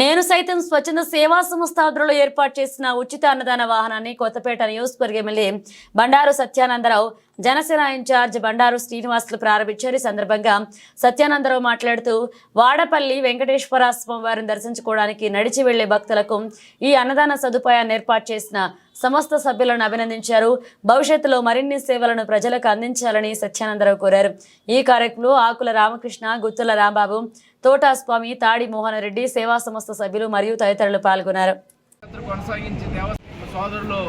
నేను సైతం స్వచ్ఛంద సేవా సంస్థ ఆధ్వర్యంలో ఏర్పాటు చేసిన ఉచిత అన్నదాన వాహనాన్ని కొత్తపేట నియోజకవర్గ MLA Bandaru Satyanandarao Janasena in charge Bandaru Srinivasulu ప్రారంభించారు. ఈ సందర్భంగా సత్యానందరావు మాట్లాడుతూ వాడపల్లి వెంకటేశ్వర స్వామివారిని దర్శించుకోవడానికి నడిచి వెళ్ళే భక్తులకు ఈ అన్నదాన సదుపాయాన్ని ఏర్పాటు చేసిన సమస్త సభ్యులను అభినందించారు. భవిష్యత్తులో మరిన్ని సేవలను ప్రజలకు అందించాలని సత్యానందరావు కోరారు. ఈ కార్యక్రమంలో ఆకుల రామకృష్ణ గుత్తుల రాంబాబు తోటా స్వామి తాడి మోహన్ రెడ్డి సేవా సంస్థ సభ్యులు మరియు తదితరులు పాల్గొన్నారు. యాత్ర కొనసాగించి దేవస్థాన సోదరులు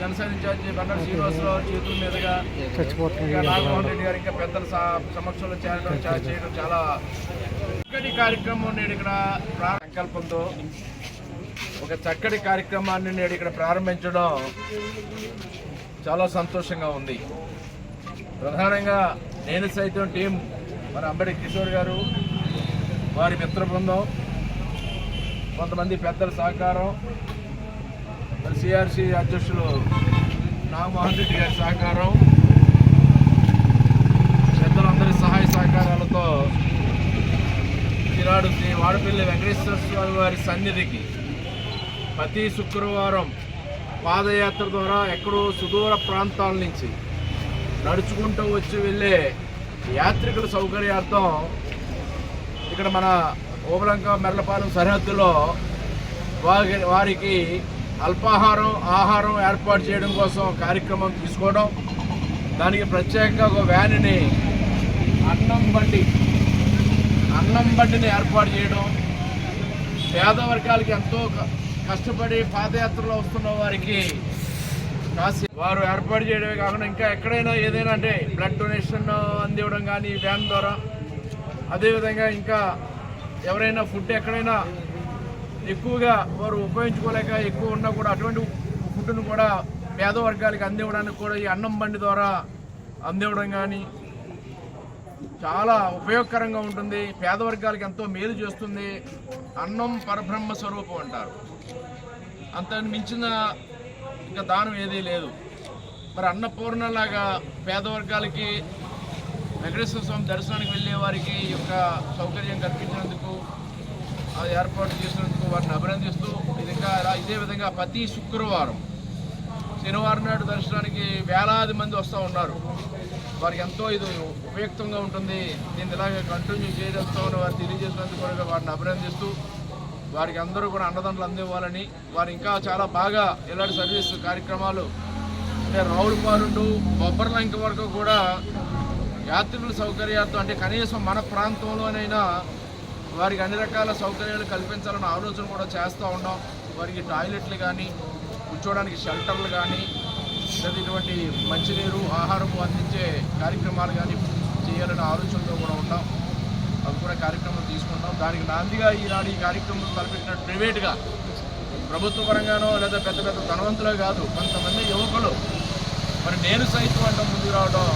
జనసేన ఇన్ఛార్జి బండారు శ్రీనివాసరావు చేతుల మీదుగా ఇంకా నాగమోహన్ రెడ్డి గారు ఇంకా పెద్దల సమక్షంలో చేరడం చా- చేయడం చాలా చక్కటి కార్యక్రమం నేడు ఇక్కడ సంకల్పంతో ఒక చక్కటి కార్యక్రమాన్ని నేడు ఇక్కడ ప్రారంభించడం చాలా సంతోషంగా ఉంది. ప్రధానంగా నేను సైతం టీం మన అంబడి కిషోర్ గారు వారి మిత్ర బృందం కొంతమంది పెద్దల సహకారం సిఆర్సి అధ్యక్షులు నాగమోహన్ రెడ్డి గారి సహకారం పెద్దలందరి సహాయ సహకారాలతో ఈనాడు శ్రీ వాడపల్లి వెంకటేశ్వర స్వామి వారి సన్నిధికి ప్రతి శుక్రవారం పాదయాత్ర ద్వారా ఎక్కడో సుదూర ప్రాంతాల నుంచి నడుచుకుంటూ వచ్చి వెళ్ళే యాత్రికుల సౌకర్యార్థం ఇక్కడ మన ఓబలంక మెర్లపాలెం సరిహద్దులో వారి వారికి అల్పాహారం ఆహారం ఏర్పాటు చేయడం కోసం కార్యక్రమం తీసుకోవడం. దానికి ప్రత్యేకంగా ఒక వ్యాన్ని అన్నం బండి అన్నం బండిని ఏర్పాటు చేయడం. పేద వర్గాలకి ఎంతో కష్టపడి పాదయాత్రలో వస్తున్న వారికి కాసి వారు ఏర్పాటు చేయడమే కాకుండా ఇంకా ఎక్కడైనా ఏదైనా అంటే బ్లడ్ డొనేషన్ అందివ్వడం కానీ వ్యాన్ ద్వారా అదేవిధంగా ఇంకా ఎవరైనా ఫుడ్ ఎక్కడైనా ఎక్కువగా వారు ఉపయోగించుకోలేక ఎక్కువ ఉన్నా కూడా అటువంటి ఫుడ్ను కూడా పేద వర్గాలకు అందివ్వడానికి కూడా ఈ అన్నం బండి ద్వారా అందివ్వడం కానీ చాలా ఉపయోగకరంగా ఉంటుంది. పేద వర్గాలకు ఎంతో మేలు చేస్తుంది. అన్నం పరబ్రహ్మ స్వరూపం అంటారు. అంత మించిన ఇంకా దానం ఏదీ లేదు. మరి అన్నపూర్ణలాగా పేద వర్గాలకి వెంకటేశ్వర స్వామి దర్శనానికి వెళ్ళే వారికి ఈ యొక్క సౌకర్యం కల్పించినందుకు అది ఏర్పాటు చేసినందుకు వారిని అభినందిస్తూ ఇది ఇంకా ఇదే విధంగా ప్రతి శుక్రవారం శనివారం నాడు దర్శనానికి వేలాది మంది వస్తూ ఉన్నారు. వారికి ఎంతో ఇది ఉపయుక్తంగా ఉంటుంది. దీన్ని ఇలాగే కంటిన్యూ చేయడంతో వారు తెలియజేసినందుకు కూడా వారిని అభినందిస్తూ వారికి అందరూ కూడా అన్నదండలు అందివ్వాలని వారు ఇంకా చాలా బాగా ఇలాంటి సర్వీస్ కార్యక్రమాలు అంటే రౌలుపారుండు బొబ్బర్లంక వరకు కూడా యాత్రికుల సౌకర్యార్థం అంటే కనీసం మన ప్రాంతంలోనైనా వారికి అన్ని రకాల సౌకర్యాలు కల్పించాలన్న ఆలోచన కూడా చేస్తూ ఉన్నాం. వారికి టాయిలెట్లు కానీ కూర్చోవడానికి షెల్టర్లు కానీ లేదా ఇటువంటి మంచినీరు ఆహారం అందించే కార్యక్రమాలు కానీ చేయాలనే ఆలోచనతో కూడా ఉన్నాం. అవి కూడా కార్యక్రమం తీసుకుంటాం దానికి నాందిగా ఈనాడు ఈ కార్యక్రమం తలపెట్టిన ప్రైవేట్గా ప్రభుత్వ పరంగానో లేదా పెద్ద పెద్ద ధనవంతులే కాదు కొంతమంది యువకులు. మరి నేను సైతం అంటే ముందుకు రావడం